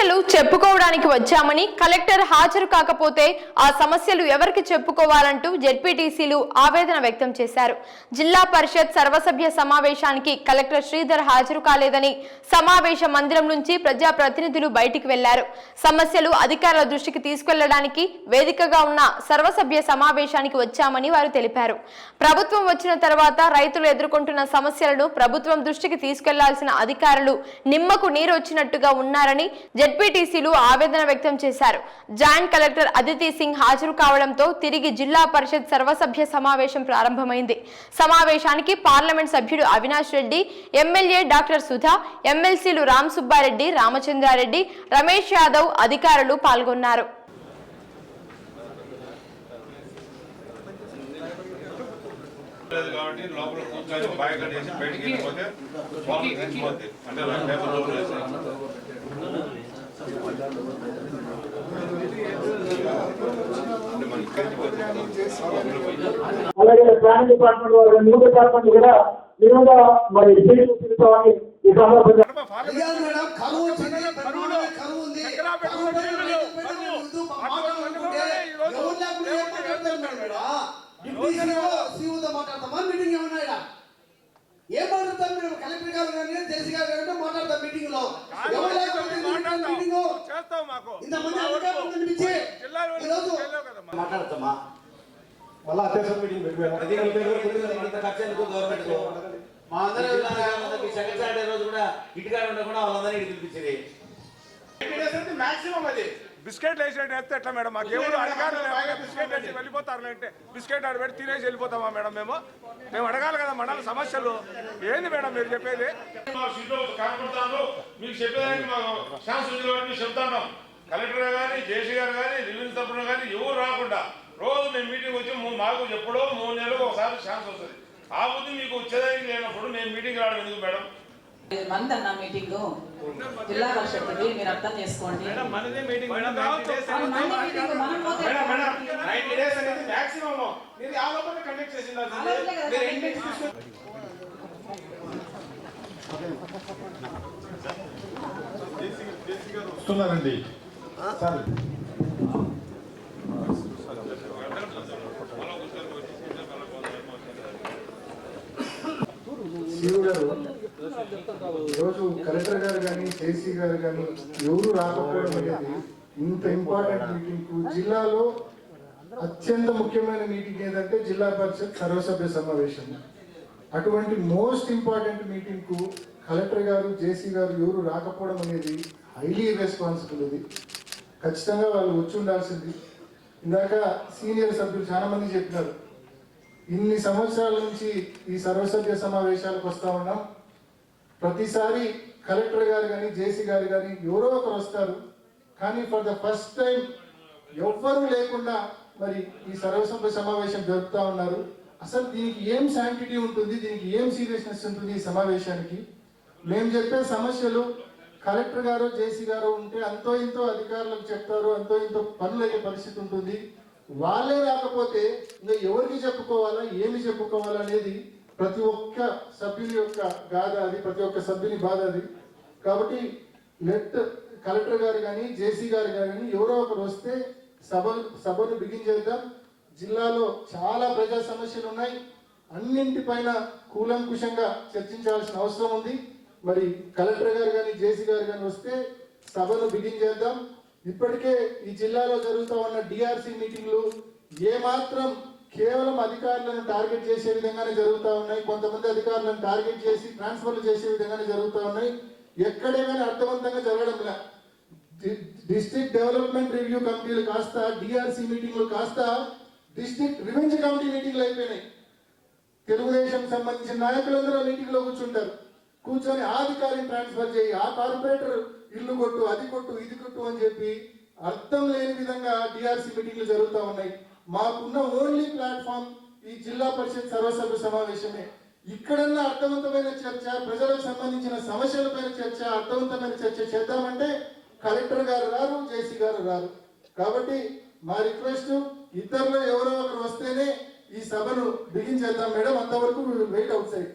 సమస్యలు చెప్పుకోవడానికి వచ్చామని కలెక్టర్ హాజరు కాకపోతే ఆ సమస్యలు ఎవరికి చెప్పుకోవాలంటూ జెడ్పీటీసీలు ఆవేదన వ్యక్తం చేశారు. జిల్లా పరిషత్ సర్వసభ్య సమావేశానికి కలెక్టర్ శ్రీధర్ హాజరు కాలేదని సమావేశ మందిరం నుంచి ప్రజా ప్రతినిధులు బయటికి వెళ్ళారు. సమస్యలు అధికారుల దృష్టికి తీసుకెళ్ళడానికి వేదికగా ఉన్న సర్వసభ్య సమావేశానికి వచ్చామని వారు తెలిపారు. ప్రభుత్వం వచ్చిన తర్వాత రైతులు ఎదుర్కొంటున్న సమస్యలను ప్రభుత్వం దృష్టికి తీసుకెళ్ళాల్సిన అధికారులు నిమ్మకు నీరు వచ్చినట్టుగా ఉన్నారని జెడ్పీటీసీలు ఆవేదన వ్యక్తం చేశారు. జాయింట్ కలెక్టర్ అదితి సింగ్ హాజరు కావడంతో తిరిగి జిల్లా పరిషత్ సర్వసభ్య సమావేశం ప్రారంభమైంది. సమావేశానికి పార్లమెంట్ సభ్యుడు అవినాష్ రెడ్డి ఎమ్మెల్యే డాక్టర్ సుధా ఎమ్మెల్సీలు రామ్ సుబ్బారెడ్డి రామచంద్రారెడ్డి రమేష్ యాదవ్ అధికారులు పాల్గొన్నారు. లేదు కాబట్టి లోపల కూర్చొని చేసి బయటికి వెళ్ళిపోతే అంటే లోపల అలాగే ప్లానింగ్ డిపార్ట్మెంట్ వారు న్యూ డిపార్ట్మెంట్ కూడా విధంగా మరి తీసుకోవాలని ఈ సందర్భంగా కరువు వచ్చింది కరువులో కరువు ఉంది. కరువు మాకు ఇంతమంది అధికారులు కనిపించి ఈరోజు మాట్లాడతామా మళ్ళా అత్యవసర మీటింగ్ మా అందరూ సెకండ్ సాటర్డే రోజు కూడా ఇటుకాడ ఉండకుండా వాళ్ళందరినీ ఇటు పిలిపించింది. మాక్సిమం అది. బిస్కెట్లు వేసినట్టు వేస్తే ఎట్లా మేడం? మాకు ఎవరు అడగాలి బిస్కెట్ వేసి వెళ్ళిపోతారు అంటే బిస్కెట్ ఆడ పెట్టి తినేసి వెళ్ళిపోతామా మేడం మేము? మేము అడగాలి కదా మండల సమస్యలు. ఏంది మేడం మీరు చెప్పేది? మీకు చెప్పేదానికి చెప్తాను కలెక్టర్ గారు కానీ జేసీ గారు కానీ రివ్యూ తరఫున కానీ ఎవరు రాకుండా రోజు మేము మీటింగ్ వచ్చి మాకు ఎప్పుడో మూడు నెలలకు ఒకసారి ఛాన్స్ వస్తుంది. ఆ బుద్ధి మీకు వచ్చేదానికి లేనప్పుడు మేము మీటింగ్ రావడం ఎందుకు మేడం? మంది అన్న మీటింగ్. జిల్లా పరిషత్ది మీరు అర్థం చేసుకోండి. వస్తున్నారండి. సార్ గారు ఈరోజు కలెక్టర్ గారు కానీ జేసీ గారు కానీ ఎవరు రాకపోవడం అనేది ఇంత ఇంపార్టెంట్ మీటింగ్ జిల్లాలో అత్యంత ముఖ్యమైన మీటింగ్ ఏంటంటే జిల్లా పరిషత్ సర్వసభ్య సమావేశం. అటువంటి మోస్ట్ ఇంపార్టెంట్ మీటింగ్కు కలెక్టర్ గారు జేసీ గారు ఎవరు రాకపోవడం అనేది హైలీ రెస్పాన్సిబుల్ ఇది. ఖచ్చితంగా వాళ్ళు వచ్చి ఉండాల్సింది. ఇందాక సీనియర్ సభ్యులు చాలా మంది చెప్పినారు. ఇన్ని సంవత్సరాల నుంచి ఈ సర్వసభ్య సమావేశాలకు వస్తా ఉన్నాం. ప్రతిసారి కలెక్టర్ గారు కానీ జేసీ గారు కానీ ఎవరో ఒకరు వస్తారు. కానీ ఫర్ ద ఫస్ట్ టైం ఎవ్వరూ లేకుండా మరి ఈ సర్వసభ్య సమావేశం జరుపుతా ఉన్నారు. అసలు దీనికి ఏం శాంటిటీ ఉంటుంది? దీనికి ఏం సీరియస్నెస్ ఉంటుంది ఈ సమావేశానికి? మేము చెప్పే సమస్యలు కలెక్టర్ గారు జేసీ గారు ఉంటే అంతో ఇంతో అధికారులకు చెప్తారు అంతో ఇంతో పనులు అయ్యే పరిస్థితి ఉంటుంది. వాళ్ళే రాకపోతే ఇంకా ఎవరికి చెప్పుకోవాలా ఏమి చెప్పుకోవాలా అనేది ప్రతి ఒక్క సభ్యుని యొక్క గాథ అది ప్రతి ఒక్క సభ్యుని బాధ అది. కాబట్టి నెట్ కలెక్టర్ గారు కానీ జేసీ గారు కానీ ఎవరో ఒకరు వస్తే సభ సభను బిగించేద్దాం జిల్లాలో చాలా ప్రజా సమస్యలు ఉన్నాయి. అన్నింటిపైన కూలంకుషంగా చర్చించాల్సిన అవసరం ఉంది. మరి కలెక్టర్ గారు కానీ జేసీ గారు కానీ వస్తే సభను బిగించేద్దాం ఇప్పటికే ఈ జిల్లాలో జరుగుతూ ఉన్న డిఆర్సీ మీటింగ్లు ఏమాత్రం కేవలం అధికారులను టార్గెట్ చేసే విధంగానే జరుగుతూ ఉన్నాయి. కొంతమంది అధికారులను టార్గెట్ చేసి ట్రాన్స్ఫర్లు చేసే విధంగానే జరుగుతూ ఉన్నాయి. ఎక్కడే కానీ అర్థవంతంగా జరగడం డిస్ట్రిక్ట్ డెవలప్మెంట్ రివ్యూ కమిటీలు కాస్త డిఆర్సీ మీటింగ్లు కాస్త డిస్ట్రిక్ట్ రివెంజ్ కమిటీ మీటింగ్లు అయిపోయినాయి. తెలుగుదేశం సంబంధించిన నాయకులందరూ మీటింగ్లో కూర్చుంటారు. కూర్చొని ఆధికారిని ట్రాన్స్ఫర్ చేయి. ఆ కార్పొరేటర్ ఇల్లు కొట్టు అది కొట్టు ఇది కొట్టు అని చెప్పి అర్థం లేని విధంగా డిఆర్సీ మీటింగ్లు జరుగుతూ ఉన్నాయి. మాకున్న ఓన్లీ ప్లాట్ఫామ్ ఈ జిల్లా పరిషత్ సర్వసభ్య సమావేశమే. ఇక్కడన్నా అర్థవంతమైన చర్చ ప్రజలకు సంబంధించిన సమస్యలపైన చర్చ అర్థవంతమైన చర్చ చేద్దామంటే కలెక్టర్ గారు రారు జేసీ గారు రారు. కాబట్టి మా రిక్వెస్ట్ ఇద్దరిలో ఎవరో ఒకరు వస్తేనే ఈ సభను బిగించేద్దాం మేడం. అంతవరకు వెయిట్ అవుట్ సైడ్